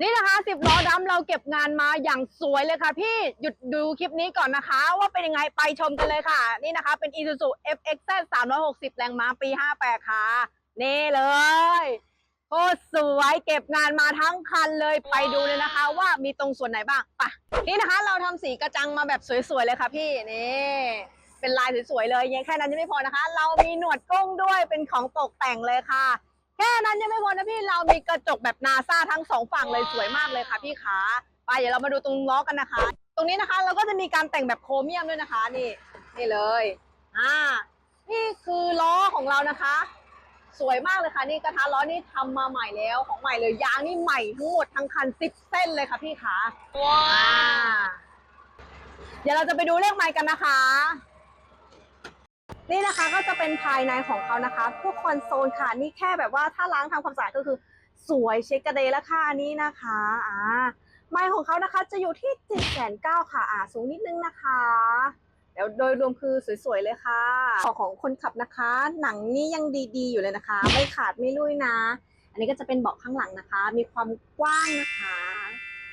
นี่นะคะสิบล้อดำเราเก็บงานมาอย่างสวยเลยค่ะ พี่หยุดดูคลิปนี้ก่อนนะคะ ว่าเป็นยังไงไปชมกันเลยค่ะ นี่นะคะเป็น Isuzu FXZ 360 แรงม้าปี 58 ค่ะ นี่เลยโคตรสวยเก็บงานมาทั้งคันเลยไปดูเลยนะคะ ว่ามีตรงส่วนไหนบ้างไปนี่นะคะ เราทำสีกระจังมาแบบสวยๆเลยค่ะ พี่นี่เป็นลายสวยๆเลยยังแค่นั้นยังไม่พอนะคะ เรามีหนวดกุ้งด้วยเป็นของตกแต่งเลยค่ะ แค่นั้นยังไม่พอนะพี่เรามีกระจกแบบนาซาทั้งสองฝั่งเลยสวยมากเลยค่ะพี่ขาไปเดี๋ยวเรามาดูตรงล้อกันนะคะ ตรงนี้นะคะเราก็จะมีการแต่งแบบโครเมียมด้วยนะคะ นี่นี่เลยอ่านี่คือล้อของเรานะคะ สวยมากเลยค่ะนี่กระทะล้อนี่ทำมาใหม่แล้วของใหม่เลยยางนี่ใหม่ทั้งหมดทั้งคันสิบเส้นเลยค่ะพี่ขาว้าเดี๋ยวเราจะไปดูเลขไมค์กันนะคะ นี่นะคะก็จะเป็นภายในของเขานะคะ พวกคอนโซลค่ะนี่แค่แบบว่าถ้าล้างทำความสะอาดก็คือสวยเช็คกระเดยแล้วค่ะนี่นะคะอ่าไม้ของเขานะคะจะอยู่ที่7จ็ดแสนเก้าค่ะอ่าสูงนิดนึงนะคะ เดี๋ยวโดยรวมคือสวยๆเลยค่ะของของคนขับนะคะ หนังนี่ยังดีๆอยู่เลยนะคะ ไม่ขาดไม่ลุยนะ อันนี้ก็จะเป็นเบาะข้างหลังนะคะ มีความกว้างนะคะ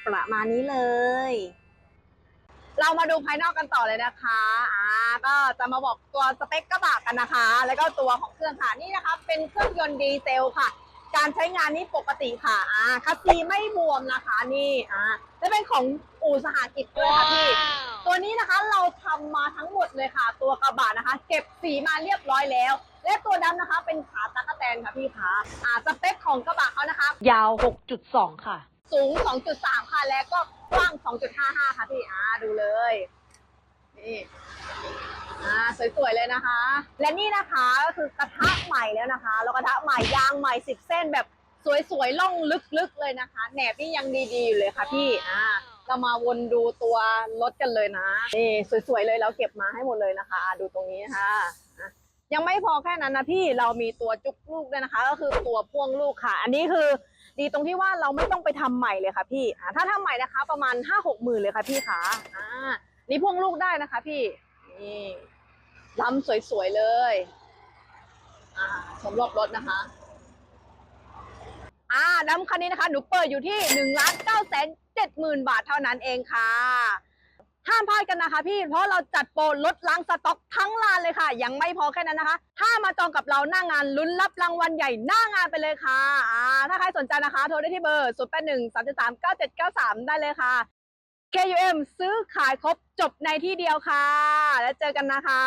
ประมาณนี้เลย เรามาดูภายนอกกันต่อเลยนะคะ อ่า ก็จะมาบอกตัวสเปคกระบะกันนะคะ แล้วก็ตัวของเครื่องค่ะ นี่นะคะ เป็นเครื่องยนต์ดีเซลค่ะ การใช้งานนี่ปกติค่ะ อ่า คัสซีไม่บวมนะคะ นี่ อ่าจะเป็นของอู่สหกิจด้วยค่ะพี่ ตัวนี้นะคะเราทำมาทั้งหมดเลยค่ะ ตัวกระบะนะคะ เก็บสีมาเรียบร้อยแล้ว และตัวดำนะคะ เป็นขาตะกแตนค่ะพี่ขาอ่า สเปคของกระบะเขานะคะ ยาว 6.2 ค่ะ สูง 2.3 ค่ะ และก็กว้าง 2.55 ค่ะพี่อ่าดูเลย นี่อ่าสวยๆเลยนะคะ และนี่นะคะก็คือกระทะใหม่แล้วนะคะ แล้วกระทะใหม่ยางใหม่ 10 เส้นแบบสวยๆล่องลึกๆเลยนะคะ แหนบนี่ยังดีๆอยู่เลยค่ะพี่อ่าเรามาวนดูตัวรถกันเลยนะนี่สวยๆเลยเราเก็บมาให้หมดเลยนะคะดูตรงนี้นะคะ่ะยังไม่พอแค่นั้นนะพี่เรามีตัวจุกลูกด้วยนะคะ ก็คือตัวพ่วงลูกค่ะ อันนี้คือ ดีตรงที่ว่าเราไม่ต้องไปทำใหม่เลยค่ะพี่อ่าถ้าทำใหม่นะคะ ประมาณห้าหกหมื่นเลยค่ะพี่ขาอ่านี่พ่วงลูกได้นะคะ พี่นี่ลำสวยๆเลยอ่าสมรบรถนะคะอ่าน้ำคันนี้นะคะ หนูเปิดอยู่ที่หนึ่งล้านเก้าแสนเจ็ดหมื่นบาทเท่านั้นเองค่ะ ห้ามพลาดกันนะคะพี่เพราะเราจัดโปรลดล้างสต็อกทั้งลานเลยค่ะ ยังไม่พอแค่นั้นนะคะ ถ้ามาจองกับเราหน้างานลุ้นรับรางวัลใหญ่หน้างานไปเลยค่ะอ่าถ้าใครสนใจนะคะ โทรได้ที่เบอร์0 8 1 3 3 9 7 9 3 ได้เลยค่ะ KUM ซื้อขายครบจบในที่เดียวค่ะ แล้วเจอกันนะคะ